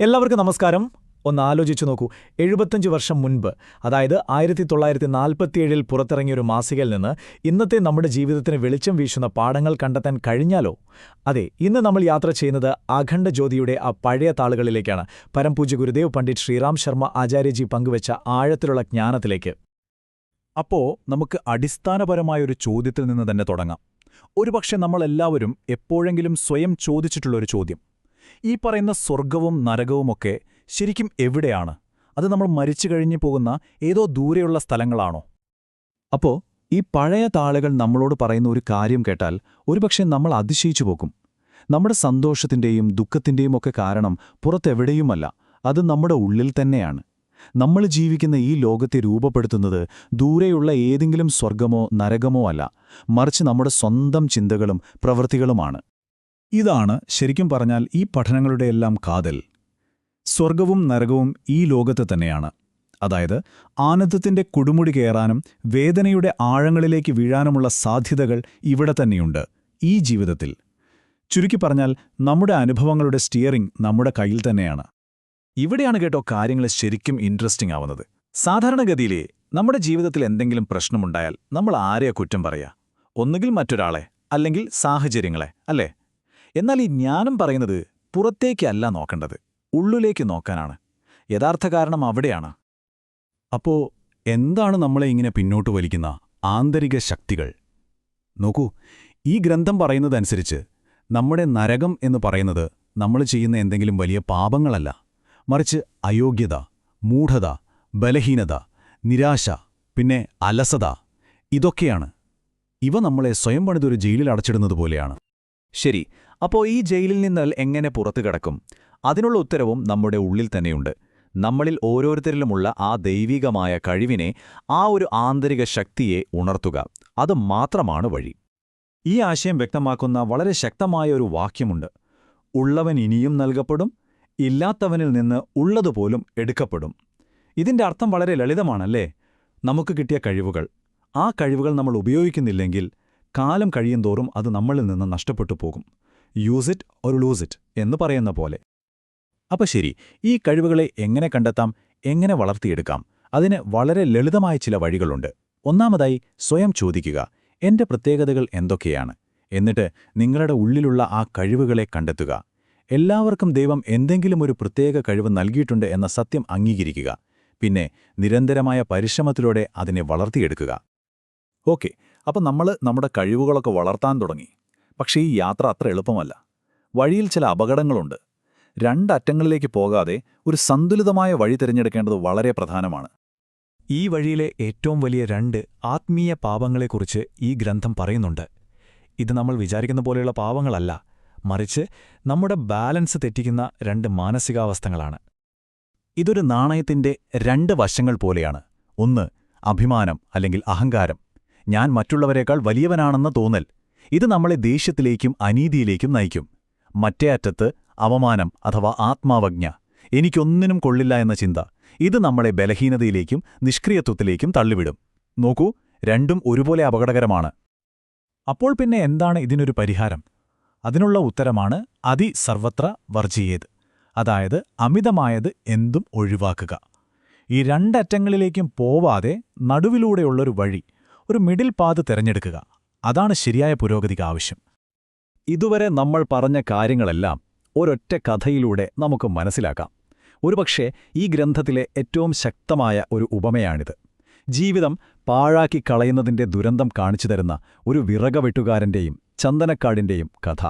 എല്ലാവർക്കും നമസ്കാരം. ഒന്ന് ആലോചിച്ചു നോക്കൂ. എഴുപത്തഞ്ച് വർഷം മുൻപ് അതായത് ആയിരത്തി തൊള്ളായിരത്തി നാൽപ്പത്തിയേഴിൽ പുറത്തിറങ്ങിയ ഒരു മാസികയിൽ നിന്ന് ഇന്നത്തെ നമ്മുടെ ജീവിതത്തിന് വെളിച്ചം വീശുന്ന പാഠങ്ങൾ കണ്ടെത്താൻ കഴിഞ്ഞാലോ? അതെ ഇന്ന് നമ്മൾ യാത്ര ചെയ്യുന്നത് അഖണ്ഡ ജ്യോതിയുടെ ആ പഴയ താളുകളിലേക്കാണ്. പരംപൂജ ഗുരുദേവ് പണ്ഡിറ്റ് ശ്രീറാം ശർമ്മ ആചാര്യജി പങ്കുവച്ച ആഴത്തിലുള്ള ജ്ഞാനത്തിലേക്ക്. അപ്പോ നമുക്ക് അടിസ്ഥാനപരമായ ഒരു ചോദ്യത്തിൽ നിന്ന് തന്നെ തുടങ്ങാം. ഒരുപക്ഷെ നമ്മളെല്ലാവരും എപ്പോഴെങ്കിലും സ്വയം ചോദിച്ചിട്ടുള്ളൊരു ചോദ്യം. ഈ പറയുന്ന സ്വർഗവും നരകവുമൊക്കെ ശരിക്കും എവിടെയാണ്? അത് നമ്മൾ മരിച്ചു കഴിഞ്ഞു പോകുന്ന ഏതോ ദൂരെയുള്ള സ്ഥലങ്ങളാണോ? അപ്പോ ഈ പഴയ താളുകൾ നമ്മളോട് പറയുന്ന ഒരു കാര്യം കേട്ടാൽ ഒരുപക്ഷെ നമ്മൾ അതിശയിച്ചു പോകും. നമ്മുടെ സന്തോഷത്തിന്റെയും ദുഃഖത്തിന്റെയും ഒക്കെ കാരണം പുറത്തെവിടെയുമല്ല അത് നമ്മുടെ ഉള്ളിൽ തന്നെയാണ്. നമ്മൾ ജീവിക്കുന്ന ഈ ലോകത്തെ രൂപപ്പെടുത്തുന്നത് ദൂരെയുള്ള ഏതെങ്കിലും സ്വർഗമോ നരകമോ അല്ല മറിച്ച് നമ്മുടെ സ്വന്തം ചിന്തകളും പ്രവൃത്തികളുമാണ്. ഇതാണ് ശരിക്കും പറഞ്ഞാൽ ഈ പഠനങ്ങളുടെയെല്ലാം കാതൽ. സ്വർഗവും നരകവും ഈ ലോകത്ത് തന്നെയാണ്. അതായത് ആനന്ദത്തിന്റെ കൊടുമുടി കയറാനും വേദനയുടെ ആഴങ്ങളിലേക്ക് വീഴാനുമുള്ള സാധ്യതകൾ ഇവിടെ തന്നെയുണ്ട് ഈ ജീവിതത്തിൽ. ചുരുക്കി പറഞ്ഞാൽ നമ്മുടെ അനുഭവങ്ങളുടെ സ്റ്റിയറിംഗ് നമ്മുടെ കയ്യിൽ തന്നെയാണ്. ഇവിടെയാണ് കേട്ടോ കാര്യങ്ങൾ ശരിക്കും ഇൻട്രസ്റ്റിംഗ് ആവുന്നത്. സാധാരണഗതിയിലെ നമ്മുടെ ജീവിതത്തിൽ എന്തെങ്കിലും പ്രശ്നമുണ്ടായാൽ നമ്മൾ ആരെയാ കുറ്റം പറയാ? ഒന്നുകിൽ മറ്റൊരാളെ അല്ലെങ്കിൽ സാഹചര്യങ്ങളെ അല്ലേ? എന്നാൽ ഈ ജ്ഞാനം പറയുന്നത് പുറത്തേക്കല്ല നോക്കേണ്ടത് ഉള്ളിലേക്ക് നോക്കാനാണ്. യഥാർത്ഥ കാരണം അവിടെയാണ്. അപ്പോ എന്താണ് നമ്മളെ ഇങ്ങനെ പിന്നോട്ട് വലിക്കുന്ന ആന്തരിക ശക്തികൾ? നോക്കൂ ഈ ഗ്രന്ഥം പറയുന്നതനുസരിച്ച് നമ്മുടെ നരകം എന്ന് പറയുന്നത് നമ്മൾ ചെയ്യുന്ന എന്തെങ്കിലും വലിയ പാപങ്ങളല്ല. മറിച്ച് അയോഗ്യത മൂഢത ബലഹീനത നിരാശ പിന്നെ അലസത ഇതൊക്കെയാണ്. ഇവ നമ്മളെ സ്വയം പണിതൊരു ജയിലിൽ അടച്ചിടുന്നത് പോലെയാണ്. ശരി അപ്പോൾ ഈ ജയിലിൽ നിന്ന് എങ്ങനെ പുറത്തു കിടക്കും? അതിനുള്ള ഉത്തരവും നമ്മുടെ ഉള്ളിൽ തന്നെയുണ്ട്. നമ്മളിൽ ഓരോരുത്തരിലുമുള്ള ആ ദൈവികമായ കഴിവിനെ ആ ഒരു ആന്തരിക ശക്തിയെ ഉണർത്തുക. അത് മാത്രമാണ് വഴി. ഈ ആശയം വ്യക്തമാക്കുന്ന വളരെ ശക്തമായ ഒരു വാക്യമുണ്ട്. ഉള്ളവൻ ഇനിയും നൽകപ്പെടും ഇല്ലാത്തവനിൽ നിന്ന് ഉള്ളതുപോലും എടുക്കപ്പെടും. ഇതിന്റെ അർത്ഥം വളരെ ലളിതമാണല്ലേ? നമുക്ക് കിട്ടിയ കഴിവുകൾ. ആ കഴിവുകൾ നമ്മൾ ഉപയോഗിക്കുന്നില്ലെങ്കിൽ കാലം കഴിയുന്തോറും അത് നമ്മളിൽ നിന്ന് നഷ്ടപ്പെട്ടു പോകും. Use it or lose it എന്ന് പറയുന്ന പോലെ. അപ്പൊ ശരി ഈ കഴിവുകളെ എങ്ങനെ കണ്ടെത്താം എങ്ങനെ വളർത്തിയെടുക്കാം അതിന് വളരെ ലളിതമായ ചില വഴികളുണ്ട്. ഒന്നാമതായി സ്വയം ചോദിക്കുക എന്റെ പ്രത്യേകതകൾ എന്തൊക്കെയാണ്? എന്നിട്ട് നിങ്ങളുടെ ഉള്ളിലുള്ള ആ കഴിവുകളെ കണ്ടെത്തുക. എല്ലാവർക്കും ദൈവം എന്തെങ്കിലും ഒരു പ്രത്യേക കഴിവ് നൽകിയിട്ടുണ്ട് എന്ന സത്യം അംഗീകരിക്കുക. പിന്നെ നിരന്തരമായ പരിശ്രമത്തിലൂടെ അതിനെ വളർത്തിയെടുക്കുക. ഓക്കെ അപ്പം നമ്മൾ നമ്മുടെ കഴിവുകളൊക്കെ വളർത്താൻ തുടങ്ങി. പക്ഷേ ഈ യാത്ര അത്ര എളുപ്പമല്ല. വഴിയിൽ ചില അപകടങ്ങളുണ്ട്. രണ്ടറ്റങ്ങളിലേക്ക് പോകാതെ ഒരു സന്തുലിതമായ വഴി തിരഞ്ഞെടുക്കേണ്ടത് വളരെ പ്രധാനമാണ്. ഈ വഴിയിലെ ഏറ്റവും വലിയ രണ്ട് ആത്മീയ പാപങ്ങളെക്കുറിച്ച് ഈ ഗ്രന്ഥം പറയുന്നുണ്ട്. ഇത് നമ്മൾ വിചാരിക്കുന്ന പോലെയുള്ള പാപങ്ങളല്ല മറിച്ച് നമ്മുടെ ബാലൻസ് തെറ്റിക്കുന്ന രണ്ട് മാനസികാവസ്ഥകളാണ്. ഇതൊരു നാണയത്തിന്റെ രണ്ട് വശങ്ങൾ പോലെയാണ്. ഒന്ന് അഭിമാനം അല്ലെങ്കിൽ അഹങ്കാരം. ഞാൻ മറ്റുള്ളവരെക്കാൾ വലിയവനാണെന്ന തോന്നൽ. ഇത് നമ്മളെ ദേഷ്യത്തിലേക്കും അനീതിയിലേക്കും നയിക്കും. മറ്റേ അറ്റത്ത് അവമാനം അഥവാ ആത്മാവജ്ഞ. എനിക്കൊന്നിനും കൊള്ളില്ല എന്ന ചിന്ത. ഇത് നമ്മളെ ബലഹീനതയിലേക്കും നിഷ്ക്രിയത്വത്തിലേക്കും തള്ളിവിടും. നോക്കൂ രണ്ടും ഒരുപോലെ അപകടകരമാണ്. അപ്പോൾ പിന്നെ എന്താണ് ഇതിനൊരു പരിഹാരം? അതിനുള്ള ഉത്തരമാണ് അതി സർവത്ര വർജിയേത് അതായത് അമിതമായത് എന്തും ഒഴിവാക്കുക. ഈ രണ്ടറ്റങ്ങളിലേക്കും പോവാതെ നടുവിലൂടെയുള്ളൊരു വഴി ഒരു മിഡിൽ പാത് തിരഞ്ഞെടുക്കുക. അതാണ് ശരിയായ പുരോഗതിക്ക് ആവശ്യം. ഇതുവരെ നമ്മൾ പറഞ്ഞ കാര്യങ്ങളെല്ലാം ഒരൊറ്റ കഥയിലൂടെ നമുക്ക് മനസ്സിലാക്കാം. ഒരുപക്ഷെ ഈ ഗ്രന്ഥത്തിലെ ഏറ്റവും ശക്തമായ ഒരു ഉപമയാണിത്. ജീവിതം പാഴാക്കി കളയുന്നതിന്റെ ദുരന്തം കാണിച്ചു തരുന്ന ഒരു വിറകവെട്ടുകാരന്റെയും ചന്ദനക്കാടിന്റെയും കഥ.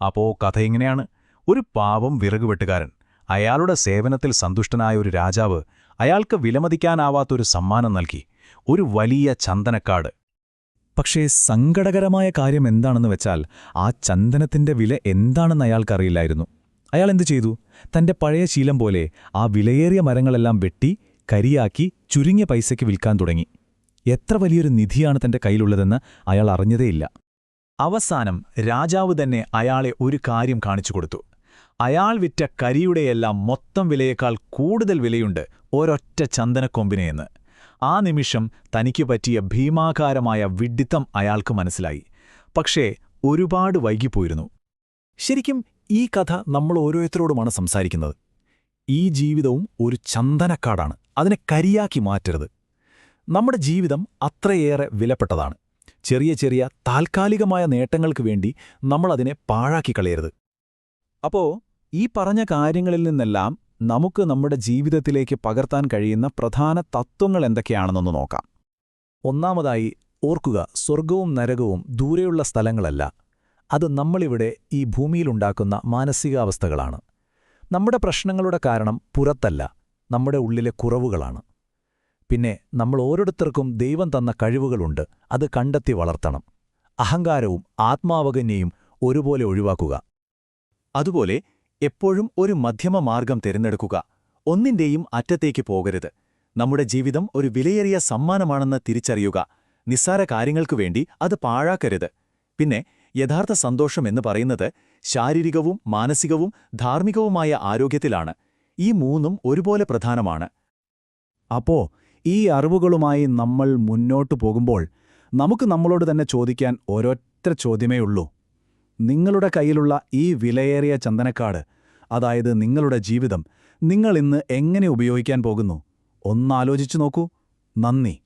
അപ്പോ കഥ ഇങ്ങനെയാണ്. ഒരു പാവം വിറകുവെട്ടുകാരൻ അയാളുടെ സേവനത്തിൽ സന്തുഷ്ടനായ ഒരു രാജാവ് അയാൾക്ക് വിലമതിക്കാനാവാത്തൊരു സമ്മാനം നൽകി. ഒരു വലിയ ചന്ദനക്കാട് പക്ഷേ സങ്കടകരമായ കാര്യം എന്താണെന്ന് വെച്ചാൽ ആ ചന്ദനത്തിന്റെ വില എന്താണെന്ന് അയാൾക്കറിയില്ലായിരുന്നു. അയാൾ എന്തു ചെയ്തു? തന്റെ പഴയ ശീലം പോലെ ആ വിലയേറിയ മരങ്ങളെല്ലാം വെട്ടി കരിയാക്കി ചുരുങ്ങിയ പൈസയ്ക്ക് വിൽക്കാൻ തുടങ്ങി. എത്ര വലിയൊരു നിധിയാണ് തന്റെ കയ്യിലുള്ളതെന്ന് അയാൾ അറിഞ്ഞതേയില്ല. അവസാനം രാജാവ് തന്നെ അയാളെ ഒരു കാര്യം കാണിച്ചു കൊടുത്തു. അയാൾ വിറ്റ കരിയുടെയെല്ലാം മൊത്തം വിലയേക്കാൾ കൂടുതൽ വിലയുണ്ട് ഒരൊറ്റ ചന്ദനക്കൊമ്പിനെയെന്ന്. ആ നിമിഷം തനിക്ക് പറ്റിയ ഭീമാകാരമായ വിഡ്ഢിത്തം അയാൾക്ക് മനസ്സിലായി. പക്ഷേ ഒരുപാട് വൈകിപ്പോയിരുന്നു. ശരിക്കും ഈ കഥ നമ്മൾ ഓരോരുത്തരോടുമാണ് സംസാരിക്കുന്നത്. ഈ ജീവിതവും ഒരു ചന്ദനക്കാടാണ്. അതിനെ കരിയാക്കി മാറ്റരുത്. നമ്മുടെ ജീവിതം അത്രയേറെ വിലപ്പെട്ടതാണ്. ചെറിയ ചെറിയ താൽക്കാലികമായ നേട്ടങ്ങൾക്ക് വേണ്ടി നമ്മളതിനെ പാഴാക്കി കളയരുത്. അപ്പോ ഈ പറഞ്ഞ കാര്യങ്ങളിൽ നിന്നെല്ലാം നമുക്ക് നമ്മുടെ ജീവിതത്തിലേക്ക് പകർത്താൻ കഴിയുന്ന പ്രധാന തത്വങ്ങൾ എന്തൊക്കെയാണെന്നൊന്ന് നോക്കാം. ഒന്നാമതായി ഓർക്കുക സ്വർഗവും നരകവും ദൂരെയുള്ള സ്ഥലങ്ങളല്ല. അത് നമ്മളിവിടെ ഈ ഭൂമിയിലുണ്ടാക്കുന്ന മാനസികാവസ്ഥകളാണ്. നമ്മുടെ പ്രശ്നങ്ങളുടെ കാരണം പുറത്തല്ല നമ്മുടെ ഉള്ളിലെ കുറവുകളാണ്. പിന്നെ നമ്മൾ ഓരോരുത്തർക്കും ദൈവം തന്ന കഴിവുകളുണ്ട് അത് കണ്ടെത്തി വളർത്തണം. അഹങ്കാരവും ആത്മാവകന്യയും ഒരുപോലെ ഒഴിവാക്കുക. അതുപോലെ എപ്പോഴും ഒരു മധ്യമ മാർഗം തിരഞ്ഞെടുക്കുക. ഒന്നിന്റെയും അറ്റത്തേക്ക് പോകരുത്. നമ്മുടെ ജീവിതം ഒരു വിലയേറിയ സമ്മാനമാണെന്ന് തിരിച്ചറിയുക. നിസ്സാര കാര്യങ്ങൾക്കു വേണ്ടി അത് പാഴാക്കരുത്. പിന്നെ യഥാർത്ഥ സന്തോഷം എന്ന് പറയുന്നത് ശാരീരികവും മാനസികവും ധാർമ്മികവുമായ ആരോഗ്യത്തിലാണ്. ഈ മൂന്നും ഒരുപോലെ പ്രധാനമാണ്. അപ്പോ ഈ അറിവുകളുമായി നമ്മൾ മുന്നോട്ടു പോകുമ്പോൾ നമുക്ക് നമ്മളോട് തന്നെ ചോദിക്കാൻ ഒരൊറ്റ ചോദ്യമേ ഉള്ളൂ. നിങ്ങളുടെ കയ്യിലുള്ള ഈ വിലയേറിയ ചന്ദനക്കാട് അതായത് നിങ്ങളുടെ ജീവിതം നിങ്ങൾ ഇന്ന് എങ്ങനെ ഉപയോഗിക്കാൻ പോകുന്നു? ഒന്നാലോചിച്ചു നോക്കൂ. നന്ദി.